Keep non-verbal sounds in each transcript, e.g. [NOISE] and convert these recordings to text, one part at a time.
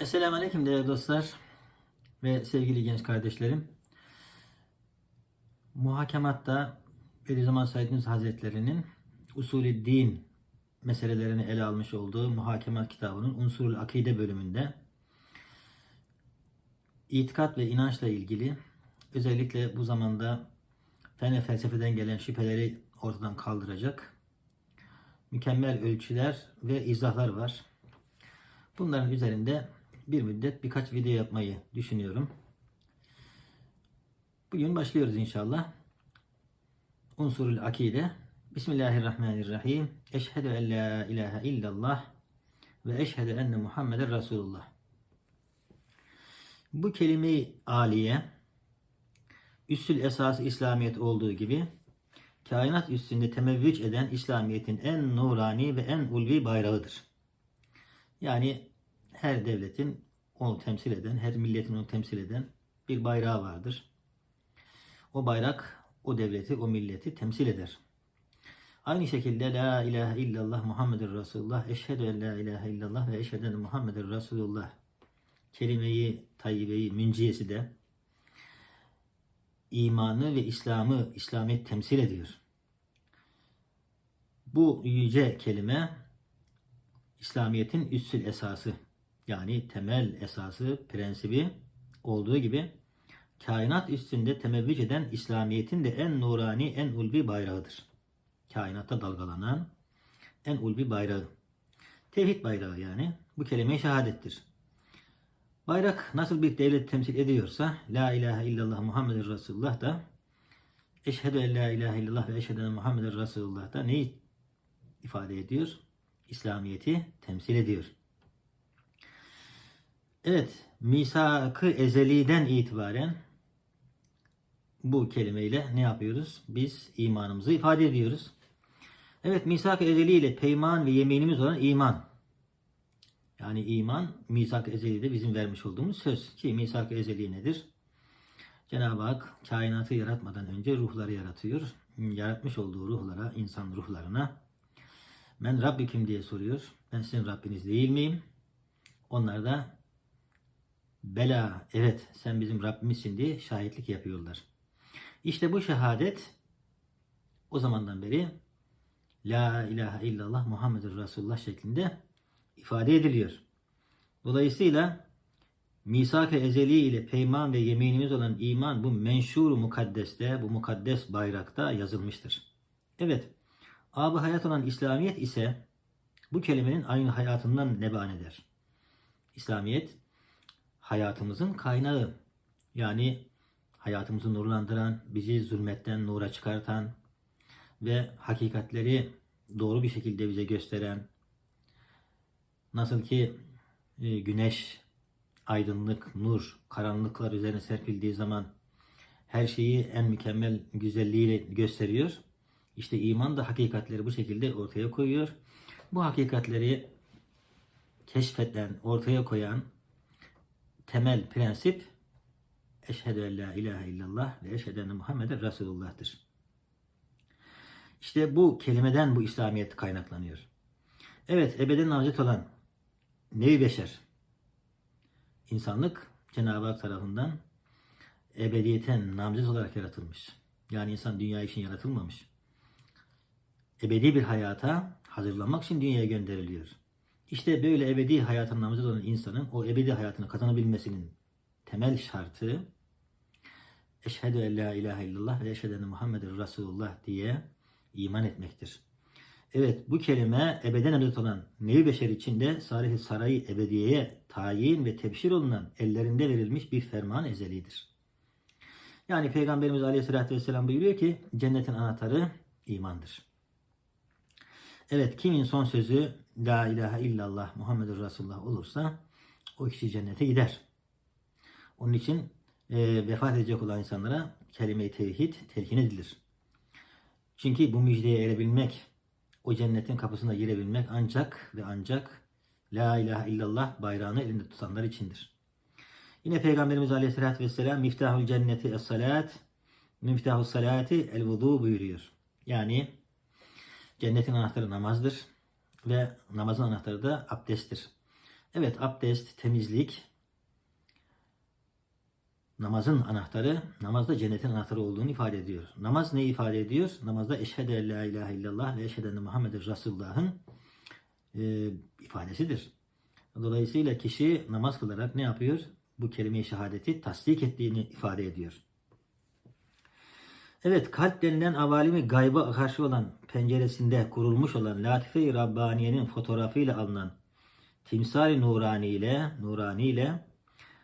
Esselamu Aleyküm değerli dostlar ve sevgili genç kardeşlerim. Muhakematta Bediüzzaman Said Nursi Hazretleri'nin usulü din meselelerini ele almış olduğu Muhakemat kitabının Unsurul Akide bölümünde itikat ve inançla ilgili özellikle bu zamanda fen felsefeden gelen şüpheleri ortadan kaldıracak mükemmel ölçüler ve izahlar var. Bunların üzerinde bir müddet birkaç video yapmayı düşünüyorum. Bugün başlıyoruz inşallah. Unsurul akide. Bismillahirrahmanirrahim. Eşhedü en la ilahe illallah ve eşhedü enne Muhammeden Resulullah. Bu kelime-i aliye üssül esası İslamiyet olduğu gibi kainat üstünde temevvüc eden İslamiyet'in en nurani ve en ulvi bayrağıdır. Yani her devletin onu temsil eden, her milletin onu temsil eden bir bayrağı vardır. O bayrak o devleti, o milleti temsil eder. Aynı şekilde La ilahe illallah Muhammedur Resulullah, eşhedü en la ilahe illallah ve eşhedü enne Muhammedur Resulullah kelimeyi, tayyibeyi, münciyesi de imanı ve İslam'ı, İslamiyet temsil ediyor. Bu yüce kelime İslamiyet'in üssül esası yani temel esası, prensibi olduğu gibi kainat üstünde temevvüc eden İslamiyet'in de en nurani, en ulvi bayrağıdır. Kainatta dalgalanan en ulvi bayrağı. Tevhid bayrağı yani. Bu kelime şehadettir. Bayrak nasıl bir devlet temsil ediyorsa La ilahe illallah Muhammedur Resulullah da Eşhedü en la ilahe illallah ve eşhedü enne Muhammeden Resulullah da neyi ifade ediyor? İslamiyet'i temsil ediyor. Evet, misak-ı ezeliden itibaren bu kelimeyle ne yapıyoruz? Biz imanımızı ifade ediyoruz. Evet, misak-ı ezeli ile peyman ve yeminimiz olan iman. Yani iman, misak-ı ezeli de bizim vermiş olduğumuz söz. Ki misak-ı ezeli nedir? Cenab-ı Hak kainatı yaratmadan önce ruhları yaratıyor. Yaratmış olduğu ruhlara, insan ruhlarına ben Rabbikim diye soruyor. Ben sizin Rabbiniz değil miyim? Onlar da bela evet sen bizim Rabbimizsin diye şahitlik yapıyorlar. İşte bu şehadet o zamandan beri La ilahe illallah Muhammedur Resulullah şeklinde ifade ediliyor. Dolayısıyla misak-ı ezeli ile peyman ve yeminimiz olan iman bu menşur mukaddeste, bu mukaddes bayrakta yazılmıştır. Evet, Ab hayat olan İslamiyet ise bu kelimenin aynı hayatından neban eder. İslamiyet hayatımızın kaynağı. Yani hayatımızı nurlandıran, bizi zulmetten nura çıkartan ve hakikatleri doğru bir şekilde bize gösteren, nasıl ki e, güneş, aydınlık, nur, karanlıklar üzerine serpildiği zaman her şeyi en mükemmel güzelliğiyle gösteriyor. İşte iman da hakikatleri bu şekilde ortaya koyuyor. Bu hakikatleri keşfeden, ortaya koyan temel prensip Eşhedü en la ilahe illallah ve eşhedü enne Muhammeden Resulullah'tır. İşte bu kelimeden bu İslamiyet kaynaklanıyor. Evet, ebeden namzet olan nevi beşer, insanlık Cenab-ı Hak tarafından ebediyeten namzet olarak yaratılmış. Yani insan dünya için yaratılmamış. Ebedi bir hayata hazırlanmak için dünyaya gönderiliyor. İşte böyle ebedi hayatın namzet olan insanın o ebedi hayatını kazanabilmesinin temel şartı Eşhedü en la ilahe illallah ve eşhedü enne Muhammeden Resulullah diye iman etmektir. Evet bu kelime ebeden ebed olan nevi beşer içinde salih sarayı ebediyeye tayin ve tebşir olunan ellerinde verilmiş bir ferman ezelidir. Yani Peygamberimiz Aleyhisselatü Vesselam buyuruyor ki cennetin anahtarı imandır. Evet kimin son sözü La ilahe illallah Muhammedur Resulullah olursa o kişi cennete gider. Onun için e, vefat edecek olan insanlara kelime-i tevhid telkin edilir. Çünkü bu müjdeye erebilmek, o cennetin kapısına girebilmek ancak ve ancak La ilahe illallah bayrağını elinde tutanlar içindir. Yine Peygamberimiz Aleyhisselatü Vesselam Miftahul cenneti es salat Miftahul salati el vudu buyuruyor. Yani cennetin anahtarı namazdır ve namazın anahtarı da abdesttir. Evet abdest, temizlik, namazın anahtarı, namazda cennetin anahtarı olduğunu ifade ediyor. Namaz ne ifade ediyor? Namazda eşhedü en la ilahe illallah ve eşhedü enne Muhammeden Resulullah'ın e, ifadesidir. Dolayısıyla kişi namaz kılarak ne yapıyor? Bu kelime-i şehadeti tasdik ettiğini ifade ediyor. Evet kalp denilen avalimi gayba karşı olan penceresinde kurulmuş olan Latife-i Rabbaniye'nin fotoğrafıyla alınan timsali nurani ile nurani ile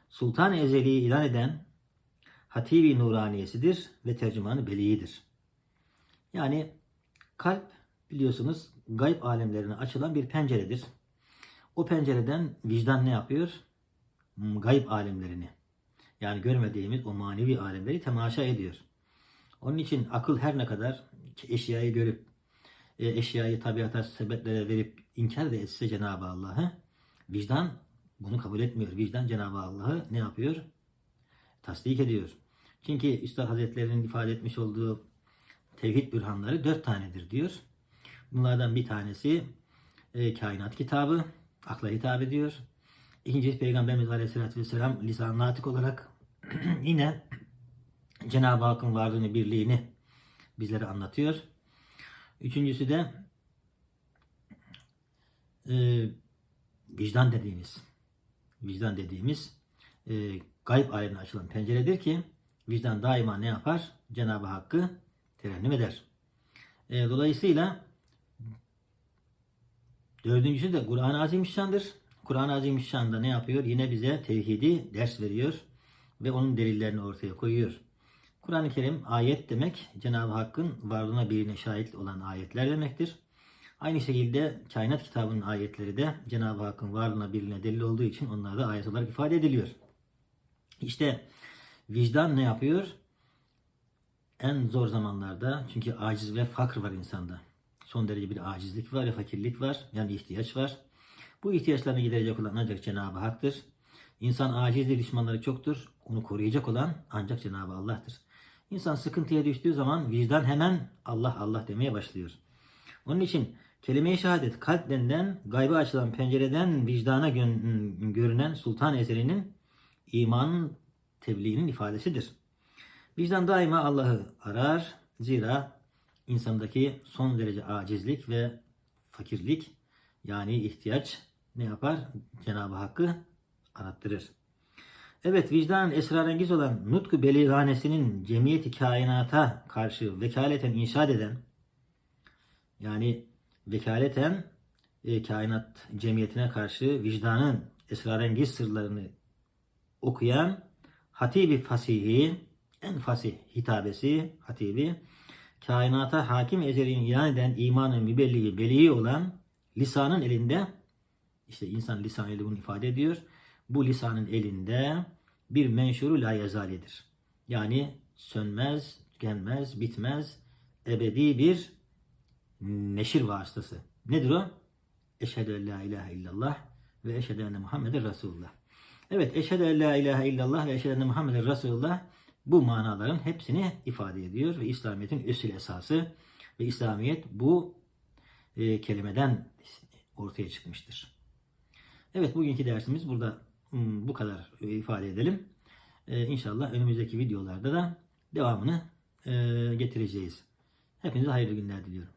Sultan Ezeli'yi ilan eden Hatibi Nuraniyesidir ve tercümanı Beli'dir. Yani kalp biliyorsunuz gayb alemlerine açılan bir penceredir. O pencereden vicdan ne yapıyor? Hmm, Gayb alemlerini yani görmediğimiz o manevi alemleri temaşa ediyor. Onun için akıl her ne kadar eşyayı görüp e, eşyayı tabiata sebeplere verip inkar da etse Cenab-ı Allah'ı vicdan bunu kabul etmiyor. Vicdan Cenab-ı Allah'ı ne yapıyor? Tasdik ediyor. Çünkü Üstad Hazretleri'nin ifade etmiş olduğu tevhid bürhanları dört tanedir diyor. Bunlardan bir tanesi e, kainat kitabı, akla hitap ediyor. İkincisi Peygamberimiz Aleyhisselatü Vesselam lisan natik olarak [CLEARS THROAT] yine Cenab-ı Hakk'ın varlığını, birliğini bizlere anlatıyor. Üçüncüsü de e, vicdan dediğimiz vicdan dediğimiz e, gayb alemine açılan penceredir ki vicdan daima ne yapar? Cenab-ı Hakk'ı terennüm eder. E, dolayısıyla dördüncüsü de Kur'an-ı Azimüşşan'dır. Kur'an-ı Azimüşşan'da ne yapıyor? Yine bize tevhidi ders veriyor ve onun delillerini ortaya koyuyor. Kur'an-ı Kerim ayet demek Cenab-ı Hakk'ın varlığına birine şahit olan ayetler demektir. Aynı şekilde kainat kitabının ayetleri de Cenab-ı Hakk'ın varlığına birine delil olduğu için onlar da ayet olarak ifade ediliyor. İşte vicdan ne yapıyor? En zor zamanlarda çünkü aciz ve fakr var insanda. Son derece bir acizlik var ve fakirlik var. Yani ihtiyaç var. Bu ihtiyaçlarını giderecek olan ancak Cenab-ı Hak'tır. İnsan acizdir, düşmanları çoktur. Onu koruyacak olan ancak Cenab-ı Allah'tır. İnsan sıkıntıya düştüğü zaman vicdan hemen Allah Allah demeye başlıyor. Onun için kelime-i şehadet kalp denilen gayba açılan pencereden vicdana gö- görünen sultan eserinin imanın tebliğinin ifadesidir. Vicdan daima Allah'ı arar. Zira insandaki son derece acizlik ve fakirlik yani ihtiyaç ne yapar? Cenab-ı Hakk'ı arattırır. Evet vicdanın esrarengiz olan nutku beliganesinin cemiyeti kainata karşı vekaleten inşaat eden yani vekaleten e, kainat cemiyetine karşı vicdanın esrarengiz sırlarını okuyan hatibi fasihi en fasih hitabesi hatibi kainata hakim ezelini ilan eden imanın mübelliği beliği olan lisanın elinde işte insan lisan eli bunu ifade ediyor. Bu lisanın elinde bir menşuru la yazalidir. Yani sönmez, tükenmez, bitmez, ebedi bir neşir vasıtası. Nedir o? Eşhedü en la ilahe illallah ve eşhedü enne Muhammeden Resulullah. Evet, eşhedü en la ilahe illallah ve eşhedü enne Muhammeden Resulullah bu manaların hepsini ifade ediyor ve İslamiyet'in üsül esası ve İslamiyet bu e, kelimeden ortaya çıkmıştır. Evet, bugünkü dersimiz burada bu kadar ifade edelim. E, inşallah önümüzdeki videolarda da devamını e, getireceğiz. Hepinize hayırlı günler diliyorum.